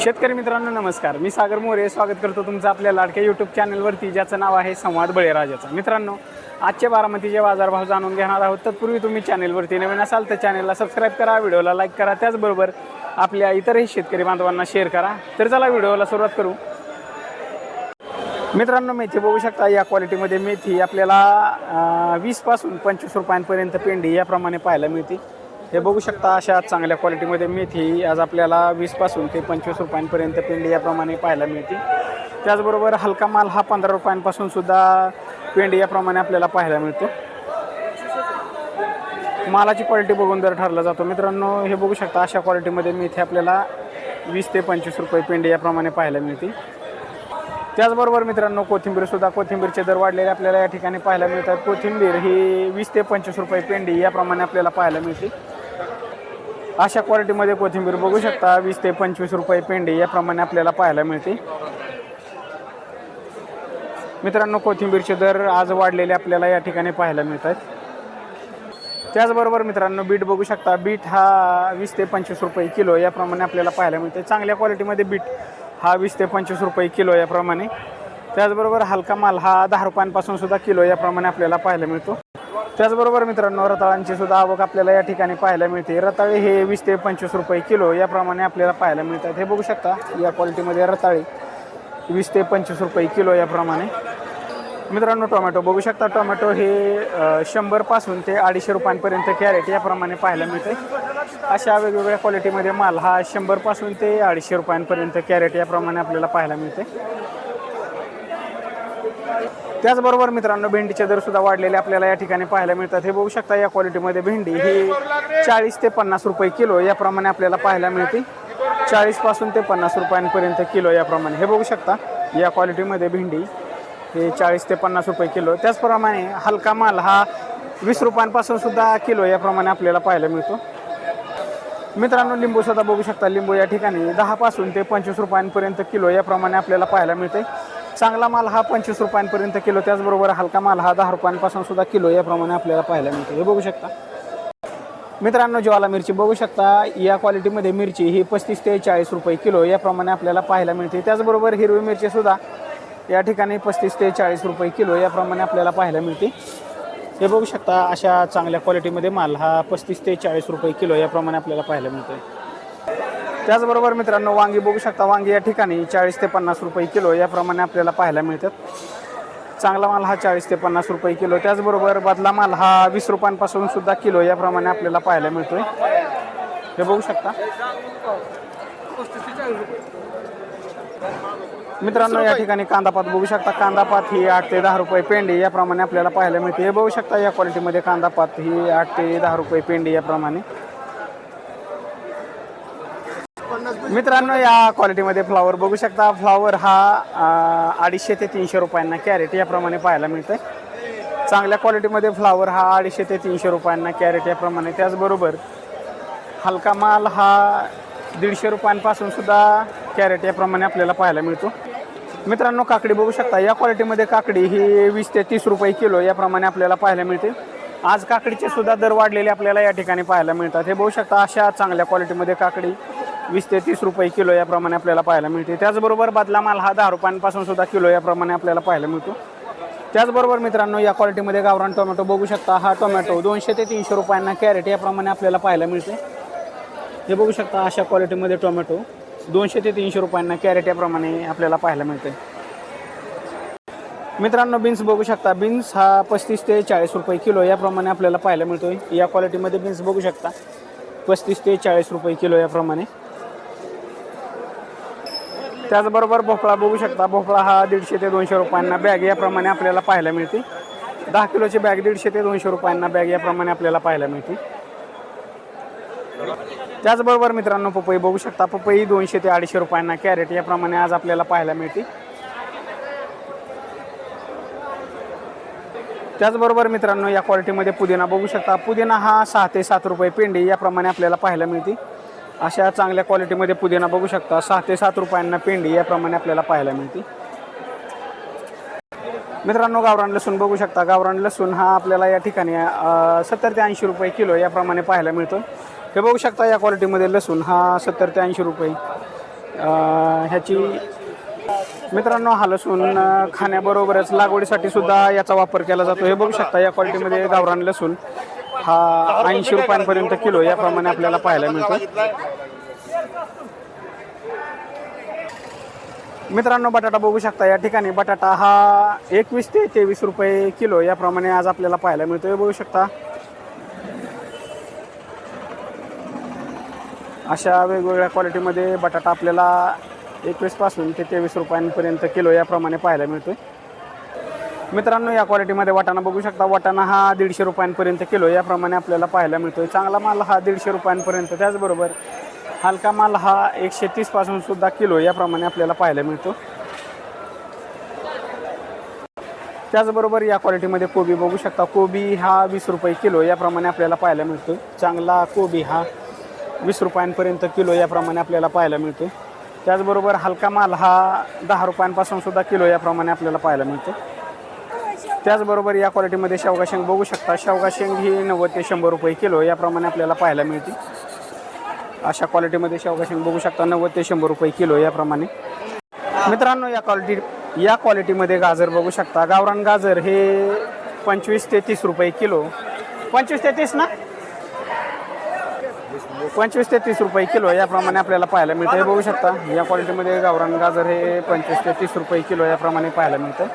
शेतकरी मित्रांनो नमस्कार. मी सागर मोरे. स्वागत करतो तुमचं आपल्या लाडक्या यूट्यूब चॅनलवरती ज्याचं नाव आहे संवाद बळीराजाचा. मित्रांनो आजचे बारामतीचे बाजारभाव जाणून घेणार आहोत. तत्पूर्वी तुम्ही चॅनेलवरती नवीन असाल तर चॅनेलला सबस्क्राईब करा व्हिडिओला लाईक करा. त्याचबरोबर आपल्या इतरही शेतकरी बांधवांना शेअर करा. तर चला व्हिडिओला सुरुवात करू. मित्रांनो मेथी बघू शकता या क्वालिटीमध्ये मेथी आपल्याला वीसपासून पंचवीस रुपयांपर्यंत पेंडी याप्रमाणे पाहायला मिळते. हे बघू शकता अशा चांगल्या क्वालिटीमध्ये मेथी आज आपल्याला वीसपासून ते पंचवीस रुपयांपर्यंत पेंडी याप्रमाणे पाहायला मिळते. त्याचबरोबर हलका माल हा पंधरा रुपयांपासून सुद्धा पेंडी याप्रमाणे आपल्याला पाहायला मिळतो. मालाची क्वालिटी बघून दर ठरला जातो. मित्रांनो हे बघू शकता अशा क्वालिटीमध्ये मेथी आपल्याला वीस ते पंचवीस रुपये पेंडी याप्रमाणे पाहायला मिळते. त्याचबरोबर मित्रांनो कोथिंबीरसुद्धा कोथिंबीरचे दर वाढलेले आपल्याला या ठिकाणी पाहायला मिळतात. कोथिंबीर ही वीस ते पंचवीस रुपये पेंडी याप्रमाणे आपल्याला पाहायला मिळते. अशा क्वालिटीमध्ये कोथिंबीर बघू शकता. वीस ते पंचवीस रुपये पेंडी याप्रमाणे आपल्याला पाहायला मिळते. मित्रांनो कोथिंबीरचे दर आज वाढलेले आपल्याला या ठिकाणी पाहायला मिळत आहेत त्याचबरोबर मित्रांनो बीट बघू शकता. बीट हा वीस ते पंचवीस रुपये किलो याप्रमाणे आपल्याला पाहायला मिळते. चांगल्या क्वालिटीमध्ये बीट हा वीस ते पंचवीस रुपये किलो याप्रमाणे. त्याचबरोबर हलका माल हा दहा रुपयांपासून सुद्धा किलो याप्रमाणे आपल्याला पाहायला मिळतो. त्याचबरोबर मित्रांनो रताळांची सुद्धा आवक आपल्याला या ठिकाणी पाहायला मिळते. रताळे हे वीस ते पंचवीस रुपये किलो याप्रमाणे आपल्याला पाहायला मिळतात. हे बघू शकता या क्वालिटीमध्ये रताळे वीस ते पंचवीस रुपये किलो याप्रमाणे. मित्रांनो टोमॅटो बघू शकता. टोमॅटो हे शंभरपासून ते अडीचशे रुपयांपर्यंत कॅरेट याप्रमाणे पाहायला मिळते. अशा वेगवेगळ्या क्वालिटीमध्ये माल हा शंभरपासून ते अडीचशे रुपयांपर्यंत कॅरेट याप्रमाणे आपल्याला पाहायला मिळते. त्याचबरोबर मित्रांनो भेंडीचे दर सुद्धा वाढलेले आपल्याला या ठिकाणी पाहायला मिळतात. हे बघू शकता या क्वालिटीमध्ये भेंडी. ही चाळीस ते पन्नास रुपये किलो याप्रमाणे आपल्याला पाहायला मिळते. चाळीसपासून ते पन्नास रुपयांपर्यंत किलो याप्रमाणे. हे बघू शकता या क्वालिटीमध्ये भेंडी हे चाळीस ते पन्नास रुपये किलो. त्याचप्रमाणे हलका माल हा वीस रुपयांपासून सुद्धा किलो याप्रमाणे आपल्याला पाहायला मिळतो. मित्रांनो लिंबू सुद्धा बघू शकता. लिंबू या ठिकाणी दहापासून ते पंचवीस रुपयांपर्यंत किलो याप्रमाणे आपल्याला पाहायला मिळते. चांगला माल हा पंचवीस रुपयांपर्यंत किलो त्याचबरोबर हलका माल हा दहा रुपयांपासून सुद्धा किलो याप्रमाणे आपल्याला पाहायला मिळतो. हे बघू शकता. मित्रांनो ज्वाला मिरची बघू शकता. या क्वालिटीमध्ये मिरची ही पस्तीस ते चाळीस रुपये किलो याप्रमाणे आपल्याला पाहायला मिळते. त्याचबरोबर हिरवी मिरची सुद्धा या ठिकाणी पस्तीस ते चाळीस रुपये किलो याप्रमाणे आपल्याला पाहायला मिळते. हे बघू शकता अशा चांगल्या क्वालिटीमध्ये माल हा पस्तीस ते चाळीस रुपये किलो याप्रमाणे आपल्याला पाहायला मिळतोय. त्याचबरोबर मित्रांनो वांगी बघू शकता. वांगी या ठिकाणी चाळीस ते पन्नास रुपये किलो याप्रमाणे आपल्याला पाहायला मिळतात. चांगला माल हा चाळीस ते पन्नास रुपये किलो त्याचबरोबर बदला माल हा वीस रुपयांपासून सुद्धा किलो याप्रमाणे आपल्याला पाहायला मिळतोय. हे बघू शकता. मित्रांनो या ठिकाणी कांदापात बघू शकता. कांदापात ही आठ ते दहा रुपये पेंडी याप्रमाणे आपल्याला पाहायला मिळते. हे बघू शकता या क्वालिटीमध्ये कांदापात ही आठ ते दहा रुपये पेंडी याप्रमाणे. मित्रांनो या क्वालिटीमध्ये फ्लावर बघू शकता. फ्लावर हा अडीचशे ते तीनशे रुपयांना कॅरेट याप्रमाणे पाहायला मिळतं चांगल्या क्वालिटीमध्ये फ्लावर हा अडीचशे ते तीनशे रुपयांना कॅरेट याप्रमाणे. त्याचबरोबर हलका माल हा दीडशे रुपयांपासून सुद्धा कॅरेट याप्रमाणे आपल्याला पाहायला मिळतो. मित्रांनो काकडी बघू शकता. या क्वालिटीमध्ये काकडी ही वीस ते तीस रुपये किलो याप्रमाणे आपल्याला पाहायला मिळते. आज काकडीचे सुद्धा दर वाढलेले आपल्याला या ठिकाणी पाहायला मिळतात. हे बघू शकता अशा चांगल्या क्वालिटीमध्ये काकडी वीस ते तीस रुपये किलो याप्रमाणे आपल्याला पाहायला मिळते. त्याचबरोबर बदला माल हा दहा रुपयांपासून सुद्धा किलो याप्रमाणे आपल्याला पाहायला मिळतो. त्याचबरोबर मित्रांनो या क्वालिटीमध्ये गावरान टोमॅटो बघू शकता. हा टोमॅटो दोनशे ते तीनशे रुपयांना कॅरेट याप्रमाणे आपल्याला पाहायला मिळते. हे बघू शकता अशा क्वालिटीमध्ये टोमॅटो दोनशे ते तीनशे रुपयांना कॅरेट याप्रमाणे आपल्याला पाहायला मिळते. मित्रांनो बीन्स बघू शकता. बीन्स हा पस्तीस ते चाळीस रुपये किलो याप्रमाणे आपल्याला पाहायला मिळतो या क्वालिटीमध्ये बीन्स बघू शकता. पस्तीस ते चाळीस रुपये किलो याप्रमाणे. त्याचबरोबर भोपळा बघू शकता. भोपळा हा दीडशे ते दोनशे रुपयांना बॅग याप्रमाणे आपल्याला पाहायला मिळते. दहा किलोची बॅग दीडशे ते दोनशे रुपयांना बॅग याप्रमाणे आपल्याला पाहायला मिळते. त्याचबरोबर मित्रांनो पपई बघू शकता. पपई दोनशे ते अडीचशे रुपयांना कॅरेट याप्रमाणे आज आपल्याला पाहायला मिळते. त्याचबरोबर मित्रांनो या क्वालिटीमध्ये पुदिना बघू शकता. पुदिना हा सहा ते सात रुपये पेंडी याप्रमाणे आपल्याला पाहायला मिळते. अशा चांगल्या क्वालिटीमध्ये पुदिना बघू शकता. सहा ते सात रुपयांना पेंडी याप्रमाणे आपल्याला पाहायला मिळते. मित्रांनो गावरान लसूण बघू शकता. गावरान लसूण हा आपल्याला या ठिकाणी सत्तर ते ऐंशी रुपये किलो याप्रमाणे पाहायला मिळतो. हे बघू शकता या क्वालिटीमध्ये लसूण हा सत्तर ते ऐंशी रुपये. ह्याची मित्रांनो हा लसूण खाण्याबरोबरच लागवडीसाठी सुद्धा याचा वापर केला जातो. हे बघू शकता या क्वालिटीमध्ये गावरान लसूण हा ऐंशी रुपयांपर्यंत किलो याप्रमाणे आपल्याला पाहायला मिळतो मित्रांनो बटाटा बघू शकता या ठिकाणी बटाटा हा एकवीस ते तेवीस रुपये किलो याप्रमाणे आज आपल्याला पाहायला मिळतो बघू शकता. अशा वेगवेगळ्या क्वालिटीमध्ये बटाटा आपल्याला एकवीसपासून ते तेवीस रुपयांपर्यंत किलो याप्रमाणे पाहायला मिळतो मित्रांनो या क्वालिटीमध्ये वाटाणा बघू शकता. वाटाणा हा दीडशे रुपयांपर्यंत किलो याप्रमाणे आपल्याला पाहायला मिळतो चांगला माल हा दीडशे रुपयांपर्यंत. त्याचबरोबर हलका माल हा एकशे तीसपासून सुद्धा किलो याप्रमाणे आपल्याला पाहायला मिळतो. त्याचबरोबर या क्वालिटीमध्ये कोबी बघू शकता. कोबी हा वीस रुपये किलो याप्रमाणे आपल्याला पाहायला मिळतो चांगला कोबी हा वीस रुपयांपर्यंत किलो याप्रमाणे आपल्याला पाहायला मिळतो त्याचबरोबर हलका माल हा दहा रुपयांपासून सुद्धा किलो याप्रमाणे आपल्याला पाहायला मिळतो त्याचबरोबर या क्वालिटीमध्ये शेवगा शेंग बघू शकता. शेवगा शेंग ही नव्वद ते शंभर रुपये किलो याप्रमाणे आपल्याला पाहायला मिळते. अशा क्वालिटीमध्ये शेवगा शेंग बघू शकता. नव्वद ते शंभर रुपये किलो याप्रमाणे. मित्रांनो या क्वालिटी या क्वालिटीमध्ये गाजर बघू शकता. गावरान गाजर हे पंचवीस ते तीस रुपये किलो. पंचवीस ते तीस ना? पंचवीस ते तीस रुपये किलो याप्रमाणे आपल्याला पाहायला मिळतं हे बघू शकता. या क्वालिटीमध्ये गावरान गाजर हे पंचवीस ते तीस रुपये किलो याप्रमाणे पाहायला मिळतं.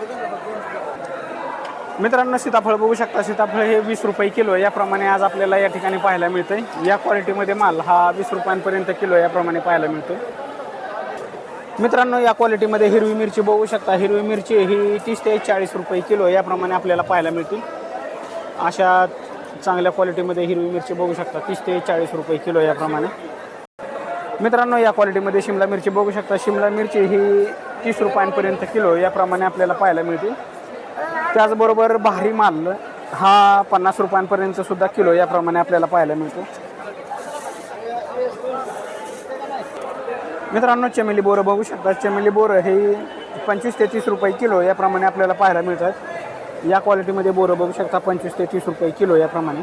मित्रांनो सीताफळ बघू शकता. सीताफळ हे वीस रुपये किलो याप्रमाणे आज आपल्याला या ठिकाणी पाहायला मिळतंय. या क्वालिटीमध्ये माल हा वीस रुपयांपर्यंत किलो याप्रमाणे पाहायला मिळतो मित्रांनो या क्वालिटीमध्ये हिरवी मिरची बघू शकता. हिरवी मिरची ही तीस ते चाळीस रुपये किलो याप्रमाणे आपल्याला पाहायला मिळतील. अशा चांगल्या क्वालिटीमध्ये हिरवी मिरची बघू शकता. तीस ते चाळीस रुपये किलो याप्रमाणे. मित्रांनो या क्वालिटीमध्ये शिमला मिरची बघू शकता. शिमला मिरची ही तीस रुपयांपर्यंत किलो याप्रमाणे आपल्याला पाहायला मिळते त्याचबरोबर भारी माल हा पन्नास रुपयांपर्यंत सुद्धा किलो याप्रमाणे आपल्याला पाहायला मिळतो. मित्रांनो चमेली बोरं बघू शकता. चमेली बोरं हे पंचवीस ते तीस रुपये किलो याप्रमाणे आपल्याला पाहायला मिळतात. या क्वालिटीमध्ये बोरं बघू शकता पंचवीस ते तीस रुपये किलो याप्रमाणे.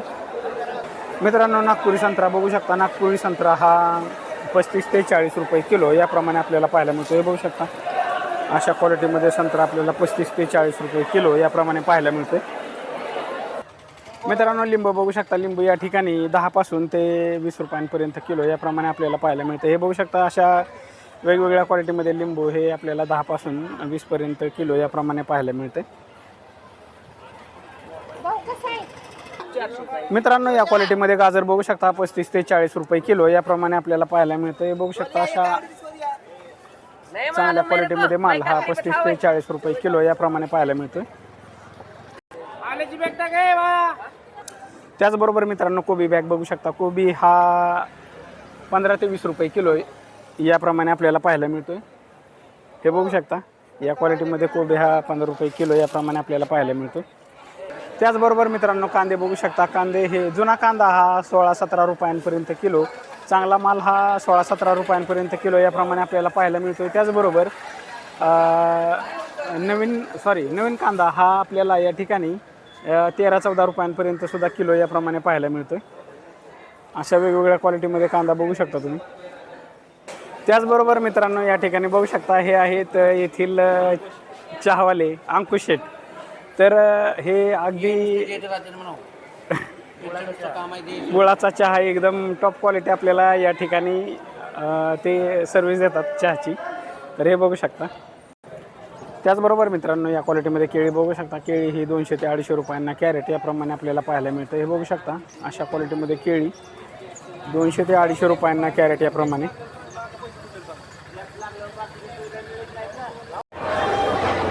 मित्रांनो नागपुरी संत्रा बघू शकता. नागपुरी संत्रा हा पस्तीस ते चाळीस रुपये किलो याप्रमाणे आपल्याला पाहायला मिळतो. हे बघू शकता. अशा क्वालिटीमध्ये संत्रा आपल्याला पस्तीस ते चाळीस रुपये किलो याप्रमाणे पाहायला मिळते मित्रांनो लिंबू बघू शकता. लिंबू या ठिकाणी दहापासून ते वीस रुपयांपर्यंत किलो याप्रमाणे आपल्याला पाहायला मिळते हे बघू शकता अशा वेगवेगळ्या क्वालिटीमध्ये लिंबू हे आपल्याला दहापासून वीसपर्यंत किलो याप्रमाणे पाहायला मिळते मित्रांनो या क्वालिटीमध्ये गाजर बघू शकता पस्तीस ते चाळीस रुपये किलो याप्रमाणे आपल्याला पाहायला मिळतं हे बघू शकता अशा चांगल्या क्वालिटीमध्ये माल हा पस्तीस ते चाळीस रुपये किलो याप्रमाणे पाहायला मिळतोय. त्याचबरोबर मित्रांनो कोबी बॅग बघू शकता. कोबी हा पंधरा ते वीस रुपये किलो याप्रमाणे आपल्याला पाहायला मिळतोय. हे बघू शकता. या क्वालिटीमध्ये कोबी हा पंधरा रुपये किलो याप्रमाणे आपल्याला पाहायला मिळतो त्याचबरोबर मित्रांनो कांदे बघू शकता. कांदे हे जुना कांदा हा सोळा सतरा रुपयांपर्यंत किलो. चांगला माल हा सोळा सतरा रुपयांपर्यंत किलो याप्रमाणे आपल्याला पाहायला मिळतो त्याचबरोबर नवीन सॉरी नवीन कांदा हा आपल्याला या ठिकाणी तेरा चौदा रुपयांपर्यंत सुद्धा किलो याप्रमाणे पाहायला मिळतो अशा वेगवेगळ्या क्वालिटीमध्ये कांदा बघू शकता तुम्ही. त्याचबरोबर मित्रांनो या ठिकाणी बघू शकता हे आहेत येथील चहावाले अंकुश शेठ. तर हे अगदी गुळाचा चहा एकदम टॉप क्वालिटी आपल्याला या ठिकाणी ते सर्व्हिस देतात चहाची. तर हे बघू शकता. त्याचबरोबर मित्रांनो या क्वालिटीमध्ये केळी बघू शकता. केळी ही दोनशे ते अडीचशे रुपयांना कॅरेट याप्रमाणे आपल्याला पाहायला मिळतं. हे बघू शकता अशा क्वालिटीमध्ये केळी दोनशे ते अडीचशे रुपयांना कॅरेट याप्रमाणे.